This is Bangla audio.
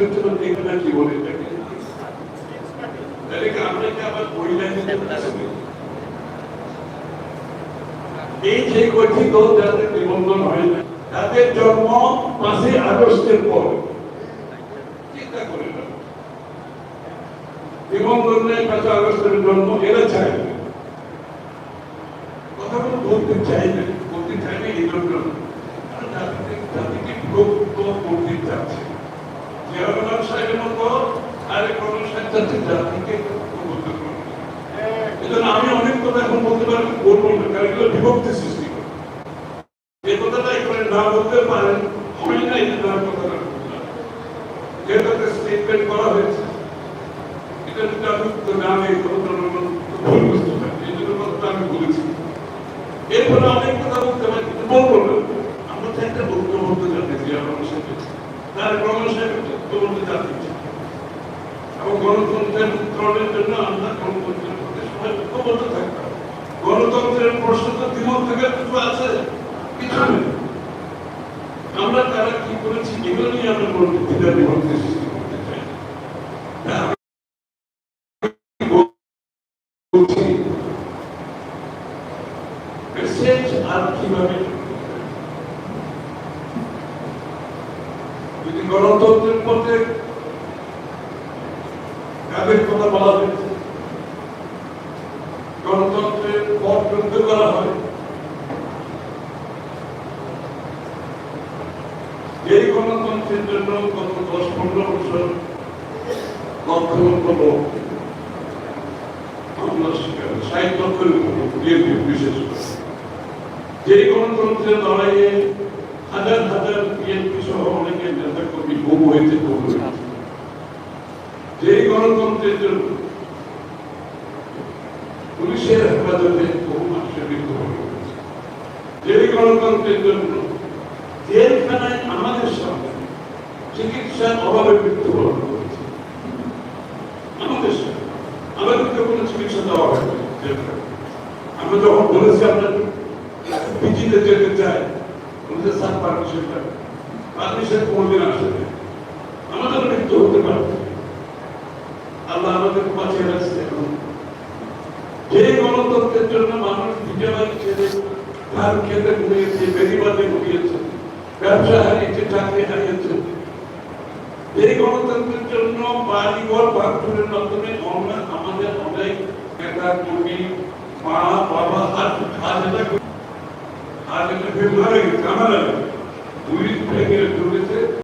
সিস্টেম না, কি বলে এটাকে তাহলে আমরা কি আবার ওই লাইনে? এই যে দল যাদের নিবন্ধন হয় না, তাদের জন্ম পাঁচই আগস্টের পর। চিন্তা করে নিবন্ধন নেই, পাঁচই আগস্টের জন্ম, এরা চায় না। কথাগুলো বলতে চাই না, বলতে চাই না এই জন্য। জাতিকে জাতিকে বিভক্ত করতে চাচ্ছে জিয়া এজন্য আমি অনেক কথা এখন বলতে পারি, বলব না, কারণ এগুলো বিভক্তি সৃষ্টি করে। যে কথাটা এখানে না বলতে পারেন হয় না এই না কথাটা একটা স্টেটমেন্ট করা হয়েছে, এটা যদি আমি নেই ভুল বুঝতে পারি এই জন্য কথাটা আমি বলেছি। এরপরে অনেক কথা বলতে পারি, কিন্তু বলব না। আমরা তো একটা বক্তব্য বলতে জানি যে আমার সাথে। তার প্রমাণ বক্তব্য বলতে জানি এবং গণতন্ত্রের উত্তরণের জন্য আমরা গণতন্ত্রের ঐক্যবদ্ধ থাকতাম গণতন্ত্রের প্রশ্ন তো দ্বিমত থেকে কিছু আছে কিছু নেই আমরা তারা কি করেছি এগুলো নিয়ে আমরা গণতন্ত্রীরা বিভক্তি সৃষ্টি করতে চাই যদি গণতন্ত্রের পথে কাদের কথা বলা হয়েছে গণতন্ত্রের পথ বন্ধ করা হয়। এই গণতন্ত্রের জন্য গত দশ পনেরো বছর লক্ষ লক্ষ লোক বিশেষ করে। যে গণতন্ত্রের লড়াইয়ে হাজার হাজার বিএনপি সহ অনেকের নেতা কর্মী বহু হয়েছে বহু হয়েছে যে গণতন্ত্রের জন্য পুলিশের হেফাজতে বহু মানুষের মৃত্যু হয়েছে যে গণতন্ত্রের জন্য জেলখানায় আমাদের সামনে চিকিৎসার অভাবে মৃত্যুবরণ করেছে। আমাদের সামনে আমাদেরকে কোনো চিকিৎসা দেওয়া হয়নি আমরা যখন বলেছি আমরা পিজিতে যেতে চাই বলেছে স্যার পারমিশনটা পারমিশন কোনদিন আসবে আমাদের মৃত্যু হতে পারে। আল্লাহ আমাদের বাঁচিয়ে রাখছে যে গণতন্ত্রের জন্য মানুষ বিজয়বাড়ি ছেড়ে ধান খেতে ঘুরিয়েছে বেরিবাদে ঘুরিয়েছে ব্যবসা হারিয়েছে চাকরি হারিয়েছে এই গণতন্ত্রের জন্য বাড়িঘর ভাঙচুরের মাধ্যমে আমরা আমাদের অনেক নেতা কর্মী মা বাবা এটা আজ এটা ফেব্রুয়ারি কামারা